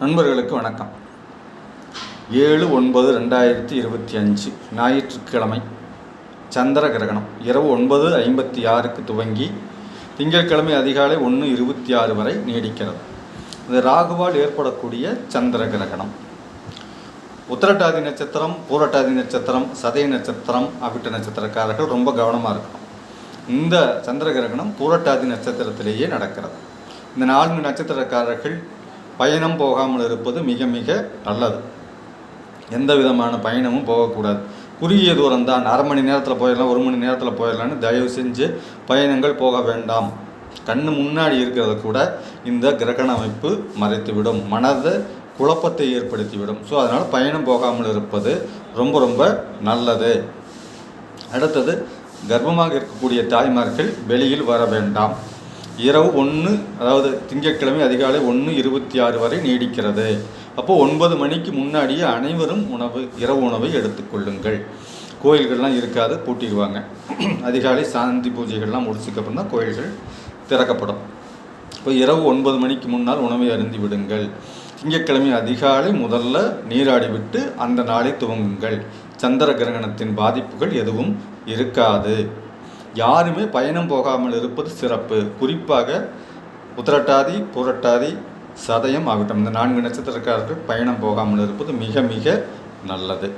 நண்பர்களுக்கு வணக்கம். ஏழு ஒன்பது ரெண்டாயிரத்தி இருபத்தி அஞ்சு ஞாயிற்றுக்கிழமை சந்திர கிரகணம். இரவு ஒன்பது ஐம்பத்தி ஆறுக்கு துவங்கி திங்கட்கிழமை அதிகாலை ஒன்று இருபத்தி ஆறு வரை நீடிக்கிறது. இது ராகுவால் ஏற்படக்கூடிய சந்திர கிரகணம். உத்திரட்டாதி நட்சத்திரம் பூரட்டாதி நட்சத்திரம் சதய நட்சத்திரம் அவிட்ட நட்சத்திரக்காரர்கள் ரொம்ப கவனமாக இருக்கணும். இந்த சந்திர கிரகணம் பூரட்டாதி நட்சத்திரத்திலேயே நடக்கிறது. இந்த நான்கு நட்சத்திரக்காரர்கள் பயணம் போகாமல் இருப்பது மிக மிக நல்லது. எந்த விதமான பயணமும் போகக்கூடாது. குறுகிய தூரம் தான் அரை மணி நேரத்தில் போயிடலாம் ஒரு மணி நேரத்தில் போயிடலான்னு தயவு செஞ்சு பயணங்கள் போக வேண்டாம். கண்ணு முன்னாடி இருக்கிறத கூட இந்த கிரகண அமைப்பு மறைத்துவிடும். மனதை குழப்பத்தை ஏற்படுத்திவிடும். ஸோ அதனால் பயணம் போகாமல் இருப்பது ரொம்ப ரொம்ப நல்லது. அடுத்தது கர்ப்பமாக இருக்கக்கூடிய தாய்மார்கள் வெளியில் வர வேண்டாம். இரவு ஒன்று அதாவது திங்கட்கிழமை அதிகாலை ஒன்று இருபத்தி ஆறு வரை நீடிக்கிறது. அப்போது ஒன்பது மணிக்கு முன்னாடியே அனைவரும் உணவு இரவு உணவை எடுத்துக்கொள்ளுங்கள் கோயில்கள்லாம் இருக்காது பூட்டிடுவாங்க. அதிகாலை சாந்தி பூஜைகள்லாம் முடிச்சுக்கப்புறம் தான் கோயில்கள் திறக்கப்படும். இப்போ இரவு ஒன்பது மணிக்கு முன்னால் உணவை அருந்தி விடுங்கள். திங்கட்கிழமை அதிகாலை முதல்ல நீராடி விட்டு அந்த நாளை துவங்குங்கள். சந்திர கிரகணத்தின் பாதிப்புகள் எதுவும் இருக்காது. யாருமே பயணம் போகாமல் இருப்பது சிறப்பு. குறிப்பாக உத்திரட்டாதி புரட்டாதி சதயம் ஆகட்டும். இந்த நான்கு நட்சத்திரக்காரர்கள் பயணம் போகாமல் இருப்பது மிக மிக நல்லது.